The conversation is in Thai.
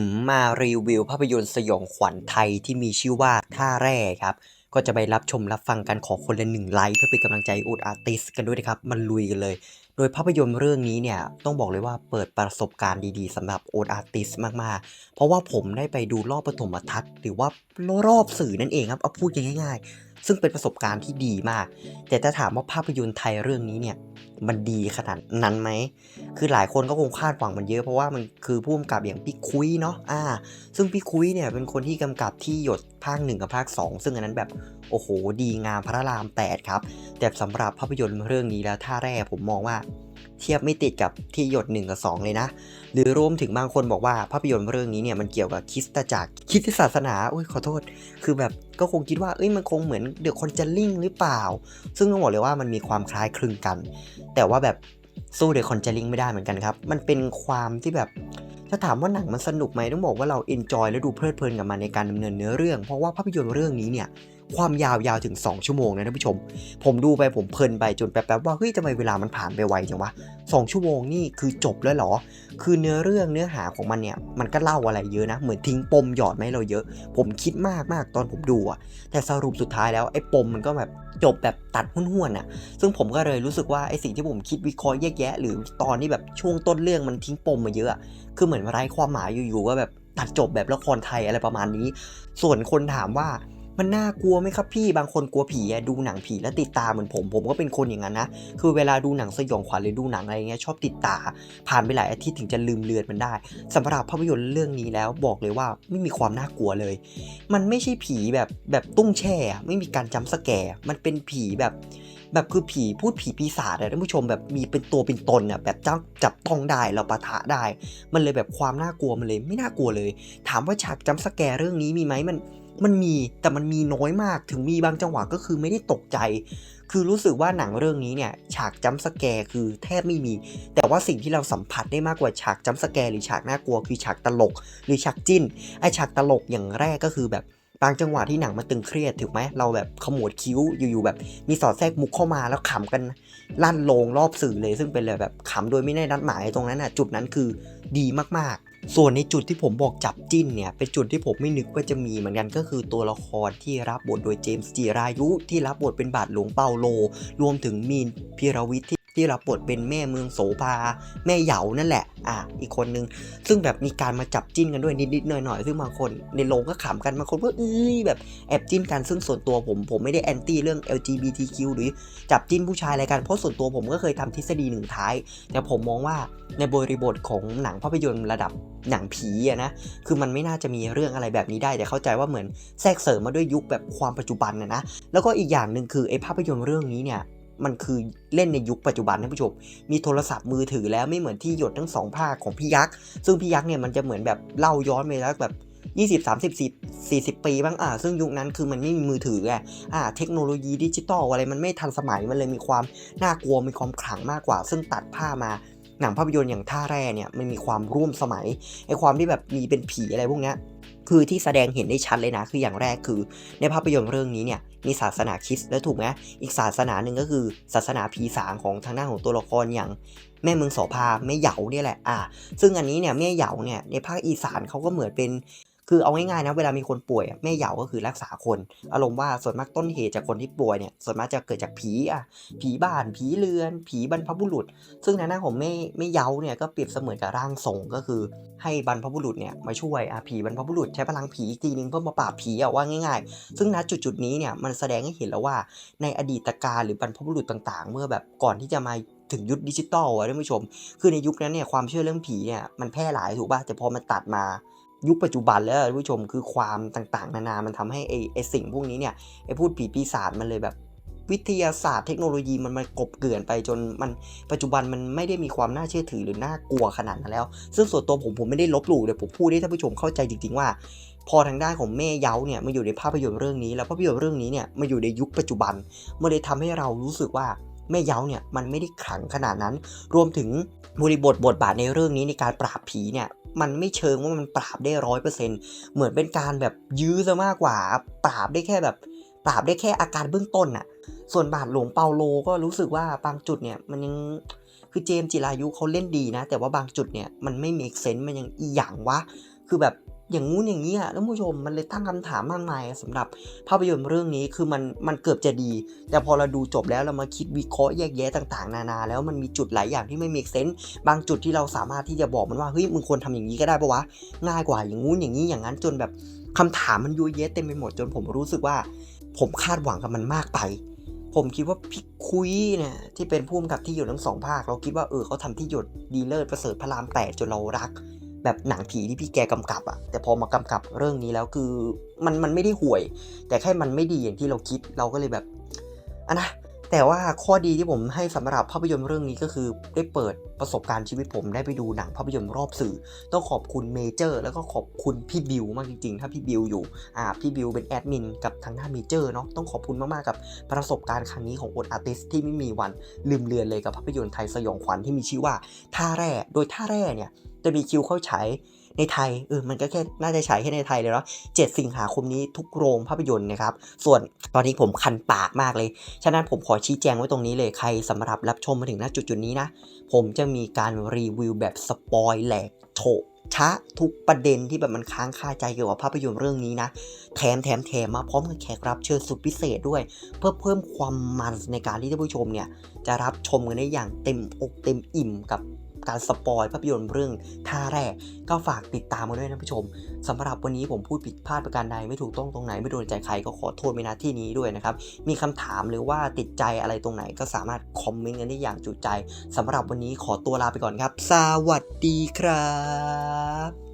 มมารีวิวภาพยนตร์สยองขวัญไทยที่มีชื่อว่าท่าแร่ครับ ก็จะไปรับชมรับฟังกันขอคนละหนึ่งไลค์เพื่อเป็นกำลังใจอุดอาร์ติสกันด้วยนะครับ มันลุยกันเลย โดยภาพยนตร์เรื่องนี้เนี่ย ต้องบอกเลยว่าเปิดประสบการณ์ดีๆสำหรับโอดอาร์ติสมากๆ เพราะว่าผมได้ไปดูรอบปฐมทัศน์หรือว่ารอบสื่อนั่นเองครับเอาพูดง่ายๆ ซึ่งเป็นประสบการณ์ที่ดีมาก แต่ถ้าถามว่าภาพยนตร์ไทยเรื่องนี้เนี่ย มันดีขนาดนั้นไหม คือหลายคนก็คงคาดหวังมันเยอะเพราะว่ามันคือผู้กำกับอย่างพี่คุยเนาะ อ่า ซึ่งพี่คุยเนี่ยเป็นคนที่กำกับที่หยดภาคหนึ่งกับภาค 2 ซึ่งอันนั้นแบบโอ้โห ดีงามพระรามแปดครับ แต่สำหรับภาพยนตร์เรื่องนี้แล้วท่าแรกผมมองว่า เทียบไม่ติดกับที่หยด 1 กับ 2 เลยนะ หรือรวมถึงบางคนบอกว่าภาพยนตร์เรื่องนี้เนี่ยมันเกี่ยวกับคริสตจักรคริสตศาสนาอุ้ยขอโทษ คือแบบก็คงคิดว่าเอ้ยมันคงเหมือนเดอะคอนเจลลิงหรือเปล่า ซึ่งต้องบอกเลยว่ามันมีความคล้ายคลึงกัน แต่ว่าแบบสู้เดอะคอนเจลลิงไม่ได้เหมือนกันครับ มันเป็นความที่แบบถ้าถามว่าหนังมันสนุกไหมต้องบอกว่าเราเอนจอยและดูเพลิดเพลินกับมันในการดำเนินเนื้อเรื่อง เพราะว่าภาพยนตร์เรื่องนี้เนี่ย ความยาวยาวถึง 2 ชั่วโมงนะท่านผู้ชม ผมดูไปผมเพลินไปจนแป๊บๆว่าเฮ้ยทำไมเวลามันผ่านไปไวจังวะสองชั่วโมงนี่คือจบแล้วเหรอ คือเนื้อเรื่องเนื้อหาของมันเนี่ยมันก็เล่าอะไรเยอะนะ เหมือนทิ้งปมหยอดไมาให้เราเยอะ ผมคิดมากมากตอนผมดูอะแต่สรุปสุดท้ายแล้วไอ้ปมมันก็แบบจบแบบตัดห้วนๆอะซึ่งผมก็เลยรู้สึกว่าไอ้สิ่งที่ผมคิดวิเคราะห์แยกแยะ หรือตอนที่แบบช่วงต้นเรื่องมันทิ้งปมมาเยอะอะคือเหมือนไร้ความหมายอยู่ๆก็แบบตัดจบแบบละครไทยอะไรประมาณนี้ ส่วนคนถามว่า มันน่ากลัวไหมครับพี่บางคนกลัวผีอะดูหนังผีแล้วติดตาเหมือนผม ผมก็เป็นคนอย่างนั้นนะคือเวลาดูหนังสยองขวัญหรือดูหนังอะไรเงี้ยชอบติดตา ผ่านไปหลายอาทิตย์ถึงจะลืมเลือนมันได้สำหรับภาพยนตร์เรื่องนี้แล้วบอกเลยว่าไม่มีความน่ากลัวเลย มันไม่ใช่ผีแบบแบบตุ้งแช่ไม่มีการจำสแกร์มันเป็นผีแบบแบบคือผีพูดผีปีศาจอะท่านผู้ชมแบบมีเป็นตัวเป็นตนอะแบบจับจับต้องได้เราปะทะได้ มันเลยแบบความน่ากลัวมันเลยไม่น่ากลัวเลย ถามว่าฉากจำสแกร์เรื่องนี้มีไหมมัน มันมีแต่มันมีน้อยมากถึงมีบางจังหวะก็คือไม่ได้ตกใจ คือรู้สึกว่าหนังเรื่องนี้เนี่ย ฉากจัมสแกร์คือแทบไม่มี แต่ว่าสิ่งที่เราสัมผัสได้มากกว่าฉากจัมสแกร์หรือฉากน่ากลัวคือฉากตลก หรือฉากจิ้นไอฉากตลกอย่างแรกก็คือแบบบางจังหวะที่หนังมันตึงเครียดถูกไหมเราแบบขมวดคิ้วอยู่ๆแบบ มีสอดแทรกมุกเข้ามาแล้วขำกันลั่นโลงรอบสื่อเลยซึ่งเป็นเลยแบบขำโดยไม่ได้นัดหมายตรงนั้นอะจุดนั้นคือดีมาก ส่วนในจุดที่ผมบอกจับจิ้นเนี่ยเป็นจุดที่ผมไม่นึกว่าจะมีเหมือนกันก็คือตัวละครที่รับบทโดยเจมส์จีรายุ ที่รับบทเป็นบาทหลวงเปาโล รวมถึงมีนพิรวิทย์ ที่รับบทเป็นแม่เมืองโสภา แม่เหยานั่นแหละ อะ อีกคนนึง ซึ่งแบบมีการมาจับจิ้นกันด้วยนิดๆหน่อยๆ ซึ่งบางคนในโรงก็ขำกัน บางคนก็เอ้ยแบบแอบจิ้นกัน ซึ่งส่วนตัวผมผมไม่ได้แอนตี้เรื่อง LGBTQ หรือจับจิ้นผู้ชายอะไรกัน เพราะส่วนตัวผมก็เคยทำทฤษฎีหนึ่งท้าย แต่ผมมองว่าในบริบทของหนังภาพยนตร์ระดับหนังผีอะนะ คือมันไม่น่าจะมีเรื่องอะไรแบบนี้ได้ แต่เข้าใจว่าเหมือนแทรกเสริมมาด้วยยุคแบบความปัจจุบันนะนะ แล้วก็อีกอย่างหนึ่งคือไอ้ภาพยนตร์เรื่องนี้เนี่ย มันคือเล่นในยุคปัจจุบันท่านผู้ชม มีโทรศัพท์มือถือแล้วไม่เหมือนที่หยดทั้งสองภาคของพี่ยักษ์ ซึ่งพี่ยักษ์เนี่ยมันจะเหมือนแบบเล่าย้อนไปแล้วแบบ20 30 40 40 ปีบ้างอ่าซึ่งยุคนั้นคือมันไม่มีมือถือไงอ่าเทคโนโลยีดิจิตอลอะไรมันไม่ทันสมัยมันเลยมีความน่ากลัวมีความขลังมากกว่า ซึ่งตัดผ้ามาหนังภาพยนตร์อย่างท่าแร่เนี่ยมันมีความร่วมสมัยไอความที่แบบมีเป็นผีอะไรพวกเนี้ย คือที่แสดงเห็นได้ชัดเลยนะ คืออย่างแรกคือ ในภาพยนตร์เรื่องนี้เนี่ยมีศาสนาคริสต์แล้วถูกไหมอีกศาสนาหนึ่งก็คือศาสนาผีสางของทางด้านของตัวละครอย่างแม่เมืองโสภาแม่เหยาเนี่ยแหละอ่าซึ่งอันนี้เนี่ยแม่เหยาเนี่ยในภาคอีสานเขาก็เหมือนเป็น คือเอาง่ายๆนะเวลามีคนป่วยแม่เหยาก็คือรักษาคน อารมณ์ว่าส่วนมากต้นเหตุจากคนที่ป่วยเนี่ยส่วนมากจะเกิดจากผีอะผีบ้าน ผีเรือน ผีบรรพบุรุษ ซึ่งในหน้าของแม่แม่เหยาเนี่ยก็เปรียบเสมือนกับร่างทรงก็คือ ให้บรรพบุรุษเนี่ยมาช่วยอะผีบรรพบุรุษใช้พลังผีอีกทีนึงเพื่อมาปราบผีอะว่าง่ายๆ ซึ่งณจุดจุดนี้เนี่ยมันแสดงให้เห็นแล้วว่าในอดีตการหรือบรรพบุรุษต่าง ๆ เมื่อแบบก่อนที่จะมาถึงยุคดิจิตอลอะท่านผู้ชม คือในยุคนั้นเนี่ยความเชื่อเรื่องผีเนี่ยมันแพร่หลายถูกป่ะแต่พอมันตัดมา ยุคปัจจุบันแล้วท่านผู้ชมคือความต่างๆ นานา มันทำให้ไอ้ไอสิ่งพวกนี้เนี่ยไอ้พูดผีปีศาจมันเลยแบบ วิทยาศาสตร์เทคโนโลยีมันมันกบเกลื่อนไปจนมันปัจจุบันมันไม่ได้มีความน่าเชื่อถือหรือน่ากลัวขนาดนั้นแล้ว ซึ่งส่วนตัวผมผมไม่ได้ลบหลู่เลยผมพูดให้ท่านผู้ชมเข้าใจจริงๆว่า พอทางด้านของแม่เย้าเนี่ยมาอยู่ในภาพยนตร์เรื่องนี้ แล้วภาพยนตร์เรื่องนี้เนี่ยมาอยู่ในยุคปัจจุบันมันเลยทำให้เรารู้สึกว่าแม่เย้าเนี่ยมันไม่ได้ขลังขนาดนั้น รวมถึงบริบทบทบาทในเรื่องนี้ในการปราบผีเนี่ย มันไม่เชิงว่ามันปราบได้ร้อยเปอร์เซ็นต์เหมือนเป็นการแบบยื้อซะมากกว่า ปราบได้แค่แบบ ปราบได้แค่อาการเบื้องต้นน่ะ ส่วนบาทหลวงเปาโลก็รู้สึกว่าบางจุดเนี่ยมันยังคือเจมส์จิรายุเขาเล่นดีนะ แต่ว่าบางจุดเนี่ยมันไม่มีเซนต์มันยังอีหยังวะ คือแบบ อย่างงู้นอย่างนี้อะท่านผู้ชมมันเลยตั้งคำถามมากมายสำหรับภาพยนตร์เรื่องนี้คือมันมันเกือบจะดี แต่พอเราดูจบแล้วเรามาคิดวิเคราะห์แยกแยะต่างๆ นานา แล้วมันมีจุดหลายอย่างที่ไม่ make sense บางจุดที่เราสามารถที่จะบอกมันว่าเฮ้ยมึงควรทำอย่างนี้ก็ได้ปะวะง่ายกว่าอย่างงู้นอย่างนี้อย่างนั้นจนแบบคำถามมันยุ่ยเยะเต็มไปหมดจนผมรู้สึกว่า ผมคาดหวังกับมันมากไปผมคิดว่าพี่คุยเนี่ยที่เป็นผู้กำกับที่หยดทั้งสองภาค เราคิดว่าเออเขาทำที่หยดดีเลิศประเสริฐพระรามแปดจนเรารัก แบบหนังผีที่พี่แกกำกับอะแต่พอมากำกับเรื่องนี้แล้วคือมันมันไม่ได้ห่วย แต่แค่มันไม่ดีอย่างที่เราคิดเราก็เลยแบบอะนะ แต่ว่าข้อดีที่ผมให้สำหรับภาพยนตร์เรื่องนี้ก็คือได้เปิดประสบการณ์ชีวิตผมได้ไปดูหนังภาพยนตร์รอบสื่อ ต้องขอบคุณเมเจอร์ แล้วก็ขอบคุณพี่บิวมากจริงๆ ถ้าพี่บิวอยู่อ่าพี่บิวเป็นแอดมินกับทางหน้าเมเจอร์เนาะต้องขอบคุณมากๆกับประสบการณ์ครั้งนี้ของอดอาร์ติสที่ไม่มีวันลืมเลือนเลยกับภาพยนตร์ไทยสยองขวัญที่มีชื่อว่าท่าแร่โดยท่าแร่เนี่ยจะมีคิวเข้าฉาย ในไทยเออมันก็แค่น่าจะฉายแค่ในไทยเลยเนาะ7สิงหาคมนี้ทุกโรงภาพยนตร์นะครับ ส่วนตอนนี้ผมคันปากมากเลย ฉะนั้นผมขอชี้แจงไว้ตรงนี้เลยใครสำหรับรับชมมาถึงณจุดจุดๆนี้นะ ผมจะมีการรีวิวแบบสปอยแหลกโฉะชะทุกประเด็นที่แบบมันค้างคาใจเกี่ยวกับภาพยนตร์เรื่องนี้นะ แถมแถมแถมมาพร้อมกับแขกรับเชิญสุดพิเศษด้วย เพื่อเพิ่มความมันในการที่ท่านผู้ชมเนี่ย จะรับชมกันได้อย่างเต็มอกเต็มอิ่มกับ การสปอยภาพยนตร์เรื่องท่าแรก ก็ฝากติดตามมาด้วยนะผู้ชมสำหรับวันนี้ผมพูดผิดพลาดประการใดไม่ถูกต้องตรงไหนไม่โดนใจใครก็ขอโทษในหน้าที่นี้ด้วยนะครับ มีคำถามหรือว่าติดใจอะไรตรงไหนก็สามารถคอมเมนต์กันได้อย่างจุใจสำหรับวันนี้ขอตัวลาไปก่อนครับ สวัสดีครับ